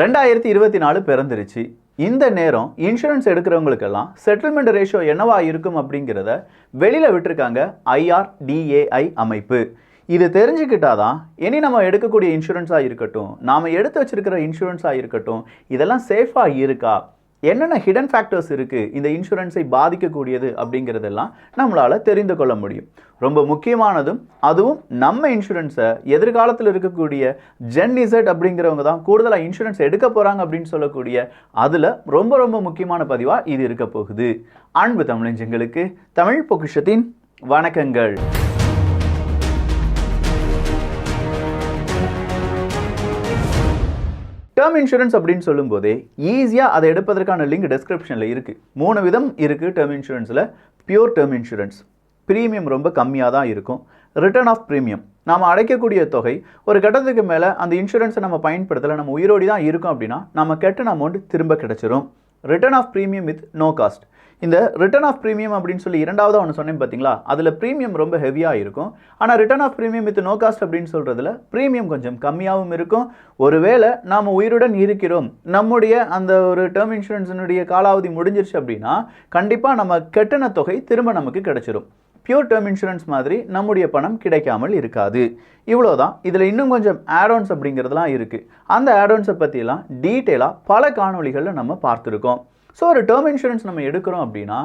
ரெண்டாயிரத்தி இருபத்தி நாலு பிறந்துருச்சு. இந்த நேரம் இன்சூரன்ஸ் எடுக்கிறவங்களுக்கெல்லாம் செட்டில்மெண்ட் ரேஷியோ என்னவா இருக்கும் அப்படிங்கிறத வெளியில் விட்டுருக்காங்க ஐஆர்டிஏஐ அமைப்பு. இது தெரிஞ்சுக்கிட்டாதான் இனி நம்ம எடுக்கக்கூடிய இன்சூரன்ஸாக இருக்கட்டும் நாம் எடுத்து வச்சுருக்கிற இன்சூரன்ஸாக இருக்கட்டும் இதெல்லாம் சேஃபாக இருக்கா? என்னென்ன ஹிடன் ஃபேக்டர்ஸ் இருக்குது இந்த இன்சூரன்ஸை பாதிக்கக்கூடியது அப்படிங்கிறதெல்லாம் நம்மளால் தெரிந்து கொள்ள முடியும். ரொம்ப முக்கியமானதும் அதுவும் நம்ம இன்சூரன்ஸை எதிர்காலத்தில் இருக்கக்கூடிய ஜென் இசட் அப்படிங்கிறவங்க தான் கூடுதலாக இன்சூரன்ஸ் எடுக்க போகிறாங்க அப்படின்னு சொல்லக்கூடிய அதில் ரொம்ப ரொம்ப முக்கியமான பதிவாக இது இருக்க போகுது. அன்பு தமிழஞ்சங்களுக்கு தமிழ் பொக்கிஷத்தின் வணக்கங்கள். டேர்ம் இன்சூரன்ஸ் அப்படின்னு சொல்லும்போதே ஈஸியாக அதை எடுப்பதற்கான லிங்க் டெஸ்கிரிப்ஷனில் இருக்குது மூணு விதம் இருக்குது டேர்ம் இன்சூரன்ஸில் பியூர் டேர்ம் இன்சூரன்ஸ் ப்ரீமியம் ரொம்ப கம்மியாக தான் இருக்கும். ரிட்டர்ன் ஆஃப் ப்ரீமியம் நாம் அடைக்கக்கூடிய தொகை ஒரு கட்டத்துக்கு மேலே அந்த இன்சூரன்ஸை நம்ம பயன்படுத்தலை நம்ம உயிரோடி தான் இருக்கோம் அப்படின்னா நம்ம கெட்டன அமௌண்ட் திரும்ப கிடைச்சிரும். Return of premium with no cost இந்த ரிட்டர்ன் ஆஃப் ப்ரீமியம் அப்படின்னு சொல்லி இரண்டாவதாக ஒன்று சொன்னேன் பார்த்தீங்களா அதில் ப்ரீமியம் ரொம்ப ஹெவியாக இருக்கும். ஆனால் return of premium with no cost அப்படின்னு சொல்கிறதுல ப்ரீமியம் கொஞ்சம் கம்மியாகவும் இருக்கும். ஒருவேளை நாம் உயிருடன் இருக்கிறோம். நம்முடைய அந்த ஒரு டேர்ம் இன்சூரன்ஸினுடைய காலாவதி முடிஞ்சிருச்சு அப்படின்னா கண்டிப்பாக நம்ம கெட்டின தொகை திரும்ப நமக்கு கிடச்சிரும். பியூர் டேர்ம் இன்சூரன்ஸ் மாதிரி நம்முடைய பணம் கிடைக்காமல் இருக்காது. இவ்வளோதான் இதில் இன்னும் கொஞ்சம் ஆடோன்ஸ் அப்படிங்கிறதுலாம் இருக்குது அந்த ஆடோன்ஸை பற்றிலாம் டீட்டெயிலாக பல காணொளிகளில் நம்ம பார்த்துருக்கோம். ஸோ ஒரு டேர்ம் இன்சூரன்ஸ் நம்ம எடுக்கிறோம் அப்படின்னா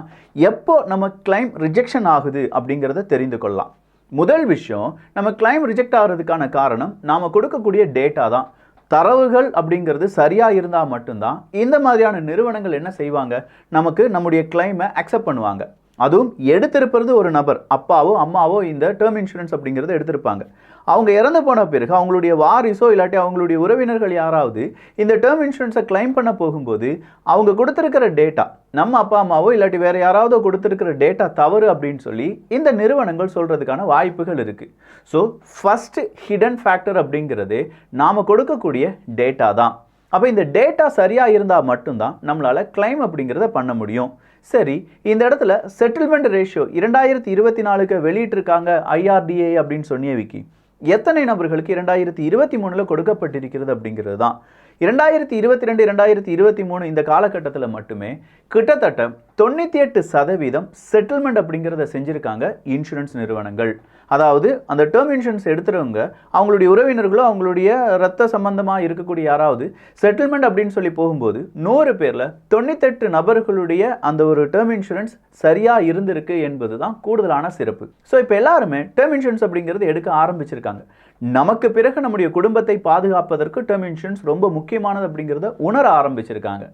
எப்போ நம்ம கிளைம் ரிஜெக்ஷன் ஆகுது அப்படிங்கிறத தெரிந்து கொள்ளலாம். முதல் விஷயம் நம்ம கிளைம் ரிஜெக்ட் ஆகிறதுக்கான காரணம் நாம் கொடுக்கக்கூடிய டேட்டா தான். தரவுகள் அப்படிங்கிறது சரியாக இருந்தால் மட்டும்தான் இந்த மாதிரியான நிறுவனங்கள் என்ன செய்வாங்க? நமக்கு நம்முடைய கிளைமை அக்செப்ட் பண்ணுவாங்க. அதுவும் எடுத்திருப்பது ஒரு நபர் அப்பாவோ அம்மாவோ இந்த டேர்ம் இன்சூரன்ஸ் அப்படிங்கிறத எடுத்திருப்பாங்க. அவங்க இறந்து போன பிறகு அவங்களுடைய வாரிசோ இல்லாட்டி அவங்களுடைய உறவினர்கள் யாராவது இந்த டேர்ம் இன்சூரன்ஸை கிளைம் பண்ண போகும்போது அவங்க கொடுத்துருக்கிற டேட்டா நம்ம அப்பா அம்மாவோ இல்லாட்டி வேறு யாராவதோ கொடுத்துருக்கிற டேட்டா தவறு அப்படின்னு சொல்லி இந்த நிறுவனங்கள் சொல்கிறதுக்கான வாய்ப்புகள் இருக்குது ஸோ ஃபஸ்ட்டு ஹிடன் ஃபேக்டர் அப்படிங்கிறது நாம் கொடுக்கக்கூடிய டேட்டா தான். அப்போ இந்த டேட்டா சரியாக இருந்தால் மட்டும்தான் நம்மளால் கிளைம் அப்படிங்கிறத பண்ண முடியும். சரி இந்த இடத்துல செட்டில்மெண்ட் ரேஷியோ இரண்டாயிரத்தி இருபத்தி நாலுக்கு வெளியிட்டிருக்காங்க ஐஆர்டிஏ அப்படின்னு சொன்னிய விக்கி. எத்தனை நபர்களுக்கு இரண்டாயிரத்தி இருபத்தி மூணில் கொடுக்கப்பட்டிருக்கிறது அப்படிங்கிறது தான். இரண்டாயிரத்தி இருபத்தி ரெண்டு இரண்டாயிரத்தி இருபத்தி மூணு இந்த காலகட்டத்தில் மட்டுமே கிட்டத்தட்ட தொண்ணூற்றி எட்டு சதவீதம் செட்டில்மெண்ட் அப்படிங்கிறத செஞ்சுருக்காங்க இன்சூரன்ஸ் நிறுவனங்கள். அதாவது அந்த டேர்ம் இன்சூரன்ஸ் எடுத்துகிறவங்க அவங்களுடைய உறவினர்களோ அவங்களுடைய ரத்த சம்பந்தமாக இருக்கக்கூடிய யாராவது செட்டில்மெண்ட் அப்படின்னு சொல்லி போகும்போது நூறு பேரில் தொண்ணூத்தெட்டு நபர்களுடைய அந்த ஒரு டேர்ம் இன்சூரன்ஸ் சரியாக இருந்திருக்கு என்பது தான் கூடுதலான சிறப்பு. ஸோ இப்போ எல்லாருமே டேர்ம் இன்சூரன்ஸ் அப்படிங்கிறது எடுக்க ஆரம்பிச்சிருக்காங்க. நமக்கு பிறகு நம்முடைய குடும்பத்தை பாதுகாப்பதற்கு டேர்ம் இன்சூரன்ஸ் ரொம்ப முக்கியமானது அப்படிங்கிறத உணர ஆரம்பிச்சிருக்காங்க.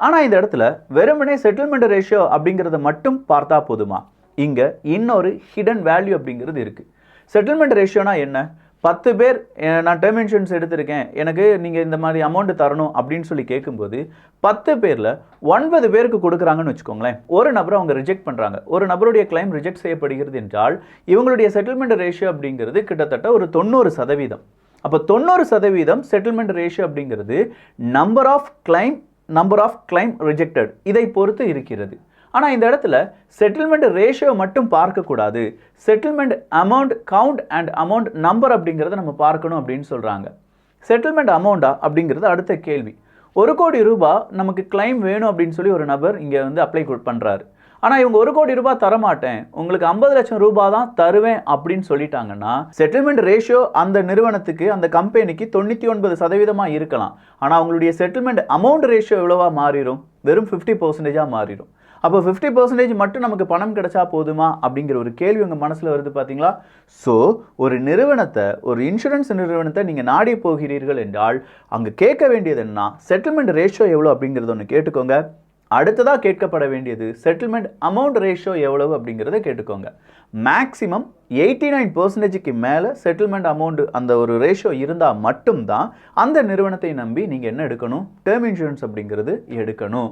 ஆனால் இந்த இடத்துல வெறுமனே செட்டில்மெண்ட் ரேஷியோ அப்படிங்கிறத மட்டும் பார்த்தா போதுமா? இங்கே இன்னொரு ஹிடன் வேல்யூ அப்படிங்கிறது இருக்குது செட்டில்மெண்ட் ரேஷியோனா என்ன? பத்து பேர் நான் டேர்ம் இன்சூரன்ஸ் எடுத்திருக்கேன் எனக்கு நீங்கள் இந்த மாதிரி அமௌண்ட் தரணும் அப்படின்னு சொல்லி கேட்கும்போது பத்து பேரில் ஒன்பது பேருக்கு கொடுக்குறாங்கன்னு வச்சுக்கோங்களேன். ஒரு நபரை அவங்க ரிஜெக்ட் பண்ணுறாங்க ஒரு நபருடைய கிளைம் ரிஜெக்ட் செய்யப்படுகிறது என்றால் இவங்களுடைய செட்டில்மெண்ட் ரேஷியோ அப்படிங்கிறது கிட்டத்தட்ட ஒரு தொண்ணூறு சதவீதம். அப்போ தொண்ணூறு சதவீதம் செட்டில்மெண்ட் ரேஷியோ அப்படிங்கிறது number of claim number of claim rejected இதை பொறுத்து இருக்கிறது. ஆனால் இந்த இடத்துல செட்டில்மெண்ட் ரேஷியோ மட்டும் பார்க்கக்கூடாது settlement amount count and amount number அப்படிங்கிறத நம்ம பார்க்கணும் அப்படின்னு சொல்கிறாங்க செட்டில்மெண்ட் அமௌண்ட்டா அப்படிங்கிறது அடுத்த கேள்வி. ஒரு கோடி ரூபாய் நமக்கு கிளைம் வேணும் அப்படின்னு சொல்லி ஒரு நபர் இங்கே வந்து அப்ளை பண்ணுறாரு ஆனால் இவங்க ஒரு கோடி ரூபாய் தரமாட்டேன் உங்களுக்கு ஐம்பது லட்சம் ரூபாய் தான் தருவேன் அப்படின்னு சொல்லிட்டாங்கன்னா செட்டில்மெண்ட் ரேஷியோ அந்த நிறுவனத்துக்கு அந்த கம்பெனிக்கு தொண்ணூற்றி ஒன்பது சதவீதமாக இருக்கலாம். ஆனால் அவங்களுடைய செட்டில்மெண்ட் அமௌண்ட் ரேஷியோ எவ்வளோவா மாறிடும்? வெறும் ஃபிஃப்டி பர்சன்டேஜாக மாறிடும். அப்போ ஃபிஃப்டி பர்சன்டேஜ் மட்டும் நமக்கு பணம் கிடைச்சா போதுமா அப்படிங்கிற ஒரு கேள்வி உங்கள் மனசில் வருது பார்த்தீங்களா ஸோ ஒரு நிறுவனத்தை ஒரு இன்சூரன்ஸ் நிறுவனத்தை நீங்கள் நாடி போகிறீர்கள் என்றால் அங்கே கேட்க வேண்டியது என்ன செட்டில்மெண்ட் ரேஷியோ எவ்வளோ அப்படிங்கிறத ஒன்று கேட்டுக்கோங்க. அடுத்ததாக கேட்கப்பட வேண்டியது செட்டில்மெண்ட் அமௌண்ட் ரேஷியோ எவ்வளவு அப்படிங்கிறத கேட்டுக்கோங்க. மேக்ஸிமம் எயிட்டி நைன் பர்சன்டேஜுக்கு மேலே செட்டில்மெண்ட் அமௌண்ட் அந்த ஒரு ரேஷியோ இருந்தால் மட்டும்தான் அந்த நிறுவனத்தை நம்பி நீங்கள் என்ன எடுக்கணும்? டேர்ம் இன்சூரன்ஸ் அப்படிங்கிறது எடுக்கணும்.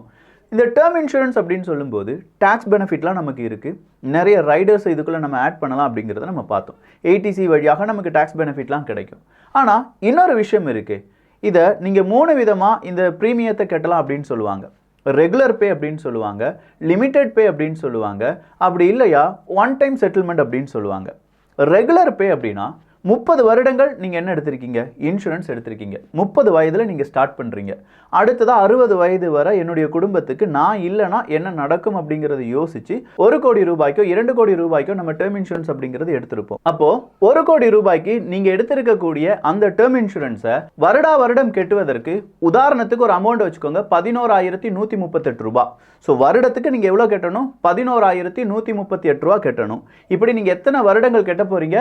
இந்த டேர்ம் இன்சூரன்ஸ் அப்படின்னு சொல்லும்போது டேக்ஸ் பெனிஃபிட்லாம் நமக்கு இருக்குது நிறைய ரைடர்ஸ் இதுக்குள்ளே நம்ம ஆட் பண்ணலாம் அப்படிங்கிறத நம்ம பார்த்தோம். ஏடிசி வழியாக நமக்கு டேக்ஸ் பெனிஃபிட்லாம் கிடைக்கும். ஆனால் இன்னொரு விஷயம் இருக்குது இதை நீங்கள் மூணு விதமாக இந்த ப்ரீமியத்தை கட்டலாம் அப்படின்னு சொல்லுவாங்க. ரெகுலர் பே அப்படின்னு சொல்லுவாங்க. லிமிட்டெட் பே அப்படின்னு சொல்லுவாங்க. அப்படி இல்லையா? ஒன் டைம் செட்டில்மெண்ட் அப்படின்னு சொல்லுவாங்க. ரெகுலர் பே அப்படின்னா முப்பது வருடங்கள் நீங்கள் என்ன எடுத்திருக்கீங்க? இன்சூரன்ஸ் எடுத்திருக்கீங்க. முப்பது வயதில் நீங்கள் ஸ்டார்ட் பண்ணுறீங்க அடுத்ததாக அறுபது வயது வரை என்னுடைய குடும்பத்துக்கு நான் இல்லைனா என்ன நடக்கும் அப்படிங்கிறத யோசித்து ஒரு கோடி ரூபாய்க்கோ இரண்டு கோடி ரூபாய்க்கோ நம்ம டேர்ம் இன்சூரன்ஸ் அப்படிங்கிறது எடுத்திருப்போம். அப்போது ஒரு கோடி ரூபாய்க்கு நீங்கள் எடுத்திருக்கக்கூடிய அந்த டேர்ம் இன்சூரன்ஸை வருடா வருடம் கெட்டுவதற்கு உதாரணத்துக்கு ஒரு அமௌண்ட் வச்சுக்கோங்க பதினோராயிரத்தி நூற்றி முப்பத்தெட்டு ரூபாய் ஸோ வருடத்துக்கு நீங்கள் எவ்வளோ கட்டணும்? பதினோராயிரத்தி நூற்றி முப்பத்தி எட்டு ரூபா கட்டணும். இப்படி நீங்கள் எத்தனை வருடங்கள் கட்ட போகிறீங்க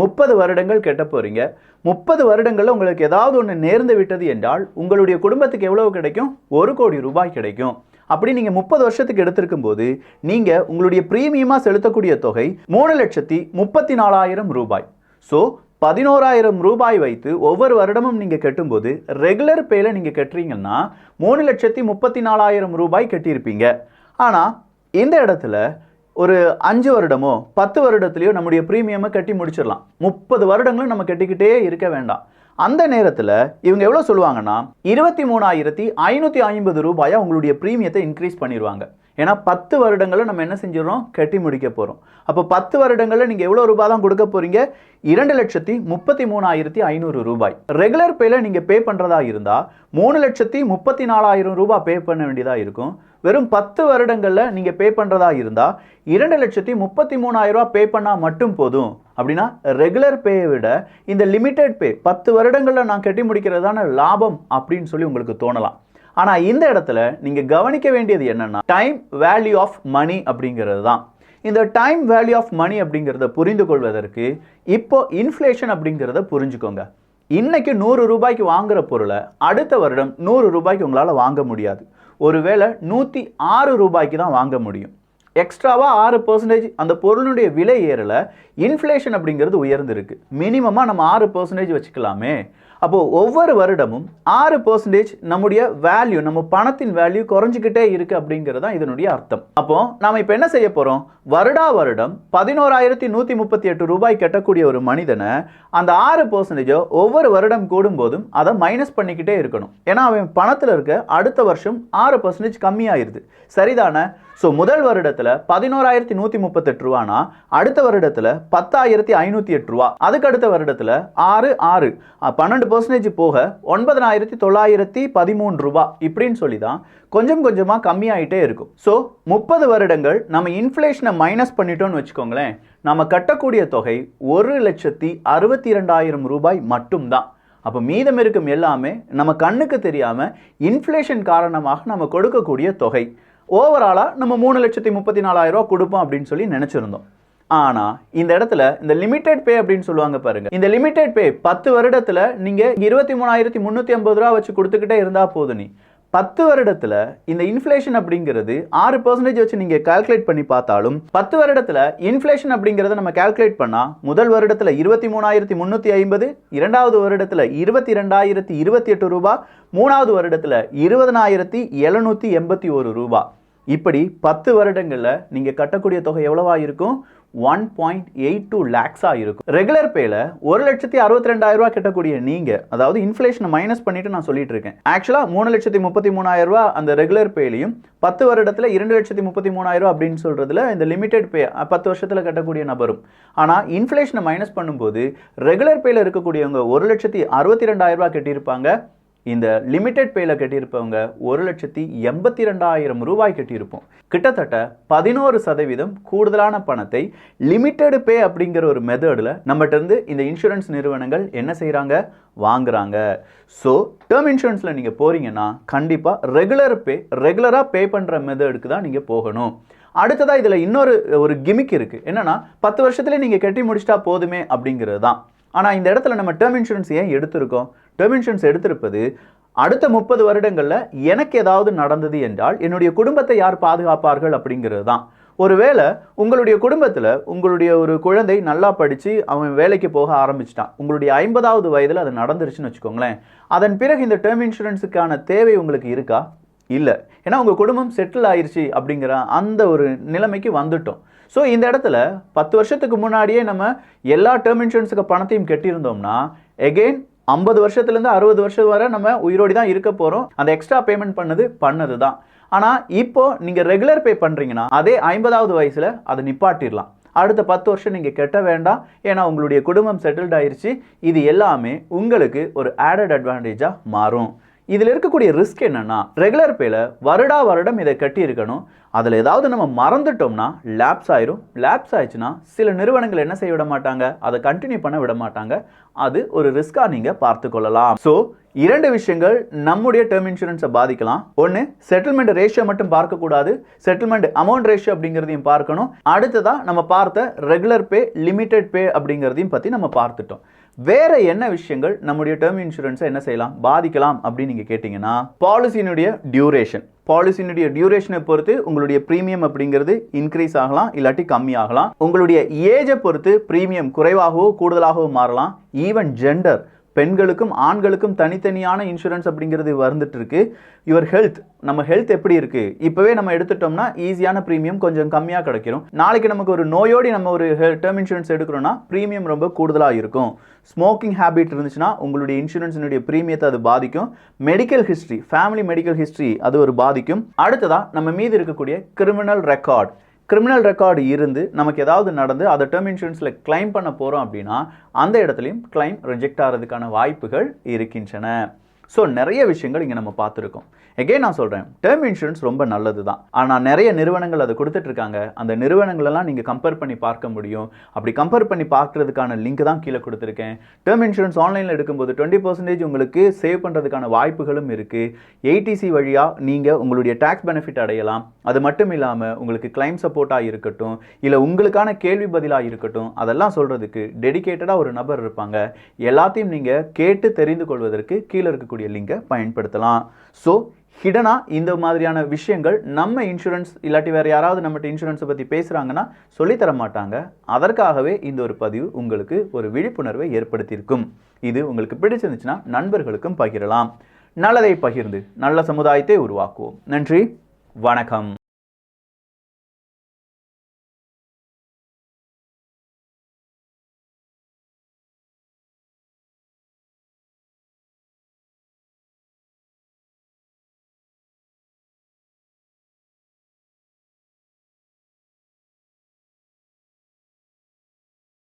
முப்பது வருடங்கள் கெட்ட போகிறீங்க முப்பது வருடங்களில் உங்களுக்கு ஏதாவது ஒன்று நேர்ந்து விட்டது என்றால் உங்களுடைய குடும்பத்துக்கு எவ்வளவு கிடைக்கும்? ஒரு கோடி ரூபாய் கிடைக்கும். அப்படி நீங்கள் முப்பது வருஷத்துக்கு எடுத்திருக்கும் போது நீங்கள் உங்களுடைய ப்ரீமியமாக செலுத்தக்கூடிய தொகை மூணு லட்சத்தி முப்பத்தி நாலாயிரம் ரூபாய். ஸோ பதினோராயிரம் ரூபாய் வைத்து ஒவ்வொரு வருடமும் நீங்கள் கட்டும்போது ரெகுலர் பேயில் நீங்கள் கட்டுறீங்கன்னா மூணு லட்சத்தி முப்பத்தி நாலாயிரம் ரூபாய் கட்டியிருப்பீங்க. ஆனால் இந்த இடத்துல ஒரு அஞ்சு வருடமோ பத்து வருடத்துலையோ நம்முடைய ப்ரீமியமை கட்டி முடிச்சிடலாம். முப்பது வருடங்களும் நம்ம கட்டிக்கிட்டே இருக்க வேண்டாம். அந்த நேரத்தில் இவங்க எவ்வளோ சொல்லுவாங்கன்னா இருபத்தி மூணாயிரத்தி ஐநூற்றி ஐம்பது ரூபாயாக உங்களுடைய ப்ரீமியத்தை இன்க்ரீஸ் பண்ணிடுவாங்க ஏன்னா பத்து வருடங்களில் நம்ம என்ன செஞ்சிடறோம்? கட்டி முடிக்க போகிறோம் அப்போ பத்து வருடங்களில் நீங்கள் எவ்வளோ ரூபாய் தான் கொடுக்க போகிறீங்க இரண்டு லட்சத்தி முப்பத்தி மூணாயிரத்தி ஐநூறு ரூபாய். ரெகுலர் பேல நீங்கள் பே பண்ணுறதா இருந்தால் மூணு லட்சத்தி முப்பத்தி நாலாயிரம் ரூபாய் பே பண்ண வேண்டியதாக இருக்கும். வெறும் பத்து வருடங்களில் நீங்கள் பே பண்ணுறதா இருந்தால் இரண்டு லட்சத்தி முப்பத்தி மூணாயிரம் ரூபாய் பே பண்ணால் மட்டும் போதும். அப்படின்னா ரெகுலர் பேயை விட இந்த லிமிடெட் பே பத்து வருடங்களில் நான் கட்டி முடிக்கிறதான லாபம் அப்படின்னு சொல்லி உங்களுக்கு தோணலாம். ஆனால் இந்த இடத்துல நீங்கள் கவனிக்க வேண்டியது என்னன்னா டைம் வேல்யூ ஆஃப் மணி அப்படிங்கிறது தான். இந்த டைம் வேல்யூ ஆஃப் மணி அப்படிங்கிறத புரிந்து கொள்வதற்கு இப்போ இன்ஃப்ளேஷன் அப்படிங்கிறத புரிஞ்சுக்கோங்க. இன்னைக்கு நூறு ரூபாய்க்கு வாங்குகிற பொருளை அடுத்த வருடம் நூறு ரூபாய்க்கு உங்களால் வாங்க முடியாது. ஒருவேளை நூற்றி ஆறு ரூபாய்க்கு தான் வாங்க முடியும். எக்ஸ்ட்ராவாக ஆறு பர்சன்டேஜ் அந்த பொருளுடைய விலை ஏறலை இன்ஃப்ளேஷன் அப்படிங்கிறது உயர்ந்திருக்கு. மினிமமாக நம்ம ஆறு பர்சன்டேஜ் வச்சுக்கலாமே. அப்போது ஒவ்வொரு வருடமும் ஆறு பர்சன்டேஜ் நம்முடைய வேல்யூ நம்ம பணத்தின் வேல்யூ குறைஞ்சிக்கிட்டே இருக்குது அப்படிங்கிறது தான் இதனுடைய அர்த்தம். அப்போது நாம் இப்போ என்ன செய்ய போகிறோம் வருடா வருடம் பதினோராயிரத்தி நூற்றி முப்பத்தி எட்டு ரூபாய் கட்டக்கூடிய ஒரு மனிதனை அந்த ஆறு பர்சன்டேஜோ ஒவ்வொரு வருடம் கூடும்போதும் அதை மைனஸ் பண்ணிக்கிட்டே இருக்கணும். ஏன்னா அவன் பணத்தில் இருக்க அடுத்த வருஷம் ஆறு பர்சன்டேஜ் கம்மியாயிருது. சரிதானே? ஸோ முதல் வருடத்தில் பதினோராயிரத்தி நூற்றி முப்பத்தெட்டு ரூபானா அடுத்த வருடத்தில் பத்தாயிரத்தி ஐநூற்றி எட்டு ரூபா. அதுக்கு அடுத்த வருடத்தில் ஆறு ஆறு. பன்னெண்டு பர்சன்டேஜ் போக ஒன்பதனாயிரத்தி தொள்ளாயிரத்தி பதிமூணு ரூபா. இப்படின்னு சொல்லி தான் கொஞ்சம் கொஞ்சமாக கம்மியாயிட்டே இருக்கும். ஸோ முப்பது வருடங்கள் நம்ம இன்ஃப்ளேஷனை மைனஸ் பண்ணிட்டோம்னு வச்சுக்கோங்களேன் நம்ம கட்டக்கூடிய தொகை ஒரு லட்சத்தி அறுபத்தி இரண்டாயிரம் ரூபாய் மட்டும்தான். அப்போ மீதம் இருக்கும் எல்லாமே நம்ம கண்ணுக்கு தெரியாமல் இன்ஃப்ளேஷன் காரணமாக நம்ம கொடுக்கக்கூடிய தொகை. ஓவராலாக நம்ம மூணு லட்சத்தி முப்பத்தி நாலாயிரம் ரூபா கொடுப்போம் அப்படின்னு சொல்லி நினச்சிருந்தோம். ஆனால் இந்த இடத்துல இந்த லிமிடெட் பே அப்படின்னு சொல்லுவாங்க பாருங்க. இந்த லிமிடெட் பே பத்து வருடத்தில் நீங்கள் இருபத்தி மூணாயிரத்தி முந்நூற்றி ஐம்பது ரூபா வச்சு கொடுத்துக்கிட்டே இருந்தால் போதும் நீ. பத்து வருடத்தில் இந்த இன்ஃப்ளேஷன் அப்படிங்கிறது ஆறு பர்சன்டேஜ் வச்சு நீங்கள் கால்குலேட் பண்ணி பார்த்தாலும் பத்து வருடத்தில் இன்ஃப்ளேஷன் அப்படிங்கிறத நம்ம கால்குலேட் பண்ணால் முதல் வருடத்தில் இருபத்தி மூணாயிரத்தி முந்நூற்றி ஐம்பது இரண்டாவது வருடத்தில் இருபத்தி ரெண்டாயிரத்தி இருபத்தி எட்டு ரூபாய் மூணாவது வருடத்தில் இருபதனாயிரத்தி எழுநூற்றி எண்பத்தி ஒரு ரூபா. இப்படி பத்து வருடங்களில் நீங்கள் கட்டக்கூடிய தொகை எவ்வளவா இருக்கும்? ஒன் பாயிண்ட் எயிட் டூ லேக்ஸாக இருக்கும். ரெகுலர் பேல ஒரு லட்சத்தி அறுபத்தி ரெண்டாயிரம் ரூபா கட்டக்கூடிய நீங்கள் அதாவது இன்ஃப்ளேஷனை மைனஸ் பண்ணிட்டு நான் சொல்லிட்டு இருக்கேன். ஆக்சுவலாக மூணு லட்சத்தி முப்பத்தி மூணாயிரம் ரூபா அந்த ரெகுலர் பேலையும் பத்து வருடத்தில் இரண்டு லட்சத்தி முப்பத்தி மூணாயிரம் ரூபா அப்படின்னு சொல்கிறதுல இந்த லிமிடெட் பே பத்து வருஷத்தில் கட்டக்கூடிய நபரும். ஆனால் இன்ஃப்ளேஷனை மைனஸ் பண்ணும்போது ரெகுலர் பேல இருக்கக்கூடியவங்க ஒரு லட்சத்தி அறுபத்தி ரெண்டாயிரம் ரூபா கட்டியிருப்பாங்க. இந்த லிமிடெட் பேயில் கட்டியிருப்பவங்க ஒரு லட்சத்தி எண்பத்தி ரெண்டாயிரம் ரூபாய் கட்டியிருப்போம். கிட்டத்தட்ட பதினோரு சதவீதம் கூடுதலான பணத்தை லிமிட்டெட் பே அப்படிங்கிற ஒரு மெத்தடில் நம்மகிட்டருந்து இந்த இன்சூரன்ஸ் நிறுவனங்கள் என்ன செய்கிறாங்க வாங்குறாங்க. ஸோ டேர்ம் இன்சூரன்ஸில் நீங்கள் போகிறீங்கன்னா கண்டிப்பாக ரெகுலர் பே ரெகுலராக பே பண்ணுற மெத்தடுக்கு தான் நீங்கள் போகணும். அடுத்ததாக இதில் இன்னொரு ஒரு கிமிக் இருக்குது என்னென்னா பத்து வருஷத்துல நீங்கள் கட்டி முடிச்சிட்டா போதுமே அப்படிங்கிறது தான். ஆனால் இந்த இடத்துல நம்ம டேர்ம் இன்சூரன்ஸ் ஏன் எடுத்திருக்கோம்? டேர்ம் இன்சூரன்ஸ் எடுத்திருப்பது அடுத்த முப்பது வருடங்களில் எனக்கு ஏதாவது நடந்தது என்றால் என்னுடைய குடும்பத்தை யார் பாதுகாப்பார்கள் அப்படிங்கிறது தான். ஒருவேளை உங்களுடைய குடும்பத்தில் உங்களுடைய ஒரு குழந்தை நல்லா படித்து அவன் வேலைக்கு போக ஆரம்பிச்சிட்டான். உங்களுடைய ஐம்பதாவது வயதில் அது நடந்துருச்சுன்னு வச்சுக்கோங்களேன். அதன் பிறகு இந்த டேர்ம் இன்சூரன்ஸுக்கான தேவை உங்களுக்கு இருக்கா? இல்லை. ஏன்னா உங்கள் குடும்பம் செட்டில் ஆயிடுச்சு அப்படிங்கிற அந்த ஒரு நிலைமைக்கு வந்துட்டோம். ஸோ இந்த இடத்துல பத்து வருஷத்துக்கு முன்னாடியே நம்ம எல்லா டேர்ம் இன்சூரன்ஸுக்கு பணத்தையும் கட்டியிருந்தோம்னா எகெயின் ஐம்பது வருஷத்துலேருந்து அறுபது வருஷம் வரை நம்ம உயிரோடி தான் இருக்க போகிறோம் அந்த எக்ஸ்ட்ரா பேமெண்ட் பண்ணது பண்ணது தான். ஆனால் இப்போது நீங்கள் ரெகுலர் பே பண்ணுறீங்கன்னா அதே ஐம்பதாவது வயசில் அதை நிப்பாட்டிடலாம். அடுத்த பத்து வருஷம் நீங்கள் கெட்ட வேண்டாம். ஏன்னா உங்களுடைய குடும்பம் செட்டில்ட் ஆயிடுச்சு இது எல்லாமே உங்களுக்கு ஒரு ஆடட் அட்வான்டேஜாக மாறும். இதில் இருக்கக்கூடிய ரிஸ்க் என்னென்னா ரெகுலர் பேல வருடா வருடம் இதை கட்டியிருக்கணும். அதில் ஏதாவது நம்ம மறந்துட்டோம்னா லேப்ஸ் ஆயிரும். லேப்ஸ் ஆயிடுச்சுன்னா சில நிறுவனங்கள் என்ன செய்ய விட மாட்டாங்க? அதை கண்டினியூ பண்ண விட மாட்டாங்க. அது ஒரு ரிஸ்காக நீங்கள் பார்த்து கொள்ளலாம். ஸோ இரண்டு விஷயங்கள் நம்முடைய டேர்ம் இன்சூரன்ஸை பாதிக்கலாம். ஒன்று செட்டில்மெண்ட் ரேஷியோ மட்டும் பார்க்கக்கூடாது. செட்டில்மெண்ட் அமௌண்ட் ரேஷியோ அப்படிங்கிறதையும் பார்க்கணும். அடுத்ததாக நம்ம பார்த்த ரெகுலர் பே லிமிடெட் பே அப்படிங்கிறதையும் பற்றி நம்ம பார்த்துட்டோம். வேற என்ன விஷயங்கள் நம்முடைய டேர்ம் இன்சூரன்ஸை என்ன செய்யலாம்? பாதிக்கலாம் அப்படின்னு நீங்கள் கேட்டிங்கன்னா பாலிசியினுடைய டியூரேஷன் பாலிசியினுடைய டியூரேஷனை பொறுத்து உங்களுடைய ப்ரீமியம் அப்படிங்கிறது இன்க்ரீஸ் ஆகலாம் இல்லாட்டி கம்மி ஆகலாம் உங்களுடைய ஏஜை பொறுத்து ப்ரீமியம் குறைவாகவோ கூடுதலாகவோ மாறலாம். ஈவன் ஜெண்டர் பெண்களுக்கும் ஆண்களுக்கும் தனித்தனியான இன்சூரன்ஸ் அப்படிங்கிறது வந்துட்டு இருக்கு யுவர் ஹெல்த் நம்ம ஹெல்த் எப்படி இருக்கு? இப்போவே நம்ம எடுத்துட்டோம்னா ஈஸியான ப்ரீமியம் கொஞ்சம் கம்மியாக கிடைக்கும். நாளைக்கு நமக்கு ஒரு நோயோடி நம்ம ஒரு டேர்ம் இன்சூரன்ஸ் எடுக்கிறோம்னா ப்ரீமியம் ரொம்ப கூடுதலாக இருக்கும். ஸ்மோக்கிங் ஹேபிட் இருந்துச்சுன்னா உங்களுடைய இன்சூரன்ஸினுடைய ப்ரீமியத்தை அது பாதிக்கும். Medical history family medical history அது ஒரு பாதிக்கும். அடுத்ததாக நம்ம மீது இருக்கக்கூடிய கிரிமினல் ரெக்கார்ட் கிரிமினல் ரெக்கார்டு இருந்து நமக்கு ஏதாவது நடந்து அதை டேர்ம் இன்சூரன்ஸில் கிளைம் பண்ண போகிறோம் அப்படின்னா அந்த இடத்துலையும் கிளைம் ரிஜெக்ட் ஆகிறதுக்கான வாய்ப்புகள் இருக்கின்றன. ஸோ நிறைய விஷயங்கள் இங்கே நம்ம பார்த்துருக்கோம். எகெயின் நான் சொல்கிறேன் டேர்ம் இன்சூரன்ஸ் ரொம்ப நல்லது தான் ஆனால் நிறைய நிறுவனங்கள் அதை கொடுத்துட்ருக்காங்க. அந்த நிறுவனங்களெல்லாம் நீங்கள் கம்பேர் பண்ணி பார்க்க முடியும். அப்படி கம்பேர் பண்ணி பார்க்குறதுக்கான லிங்க் தான் கீழே கொடுத்துருக்கேன். டேர்ம் இன்சூரன்ஸ் ஆன்லைனில் எடுக்கும்போது டுவெண்ட்டி பர்சன்டேஜ் உங்களுக்கு சேவ் பண்ணுறதுக்கான வாய்ப்புகளும் இருக்குது ஏடிசி வழியாக நீங்கள் உங்களுடைய டேக்ஸ் பெனிஃபிட் அடையலாம். அது மட்டும் இல்லாமல் உங்களுக்கு கிளைம் சப்போர்ட்டாக இருக்கட்டும் இல்லை உங்களுக்கான கேள்வி பதிலாக இருக்கட்டும் அதெல்லாம் சொல்கிறதுக்கு டெடிகேட்டடாக ஒரு நபர் இருப்பாங்க. எல்லாத்தையும் நீங்கள் கேட்டு தெரிந்து கொள்வதற்கு கீழே இருக்கக்கூடிய லிங்கை பயன்படுத்தலாம். ஸோ ஹிடனா இந்த மாதிரியான விஷயங்கள் நம்ம இன்சூரன்ஸ் இல்லாட்டி வேறு யாராவது நம்மகிட்ட இன்சூரன்ஸை பற்றி பேசுகிறாங்கன்னா சொல்லித்தர மாட்டாங்க. அதற்காகவே இந்த ஒரு பதிவு உங்களுக்கு ஒரு விழிப்புணர்வை ஏற்படுத்தியிருக்கும். இது உங்களுக்கு பிடிச்சிருந்துச்சுன்னா நண்பர்களுக்கும் பகிரலாம். நல்லதை பகிர்ந்து நல்ல சமுதாயத்தை உருவாக்குவோம். நன்றி. வணக்கம்.